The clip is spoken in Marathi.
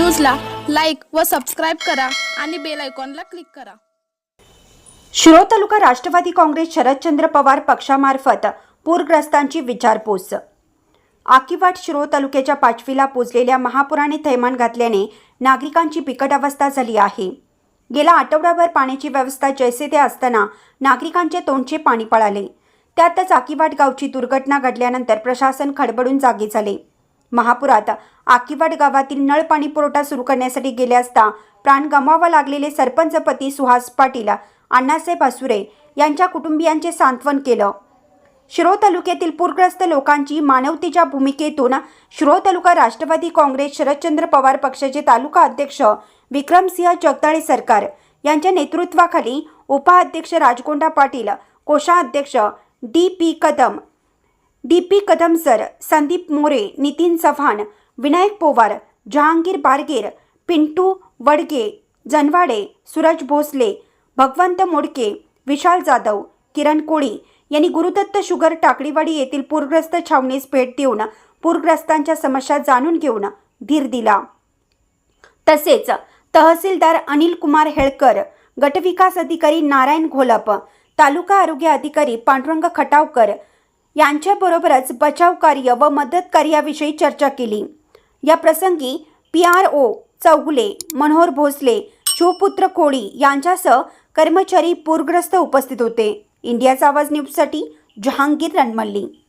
व सबस्क्राईब करा आणि बेल आयकॉनला क्लिक करा. शिरो तालुका राष्ट्रवादी काँग्रेस शरदचंद्र पवार पक्षामार्फत पूरग्रस्तांची विचारपूस. आकिवाट शिरो तालुक्याच्या पाचवीला पोचलेल्या महापुराने थैमान घातल्याने नागरिकांची बिकट अवस्था झाली आहे. गेल्या आठवड्याभर पाण्याची व्यवस्था जैसे ते असताना नागरिकांचे तोंडचे पाणी पळाले. त्यातच आकिवाट गावची दुर्घटना घडल्यानंतर प्रशासन खडबडून जागे झाले. महापुरात. आकिवाड गावातील नळ पाणी पुरवठा सुरू करण्यासाठी गेले असता प्राण गमावा लागलेले सरपंचपती सुहास पाटील अण्णासाहेब असुरे यांच्या कुटुंबियांचे सांत्वन केलं. शिरो तालुक्यातील पूरग्रस्त लोकांची मानवतेच्या भूमिकेतून शिरो तालुका राष्ट्रवादी काँग्रेस शरदचंद्र पवार पक्षाचे तालुका अध्यक्ष विक्रमसिंह जगदाळे सरकार यांच्या नेतृत्वाखाली उपाध्यक्ष राजकोंडा पाटील कोषाध्यक्ष D P Kadam D P Kadam sir Sandeep More Nitin Chavan Vinayak Powar Jahangir Barger Pintu Wadge Janwade Suraj Bhosale Bhagwant Modke Vishal Jadhav किरण कोळी यांनी गुरुदत्त शुगर टाकळीवाडी येथील पूरग्रस्त छावणीस भेट देऊन पूरग्रस्तांच्या समस्या जाणून घेऊन धीर दिला. तसेच तहसीलदार अनिल कुमार हेळकर गटविकास अधिकारी नारायण घोलप तालुका आरोग्य अधिकारी पांडुरंग खटावकर यांच्याबरोबरच बचाव कार्य व मदत कार्याविषयी चर्चा केली. या प्रसंगी P R O Chougule Manohar Bhosale Shivputra Koli यांच्यासह कर्मचारी पूरग्रस्त उपस्थित होते. इंडियाचा आवाज न्यूजसाठी जहांगीर रणमल्ली.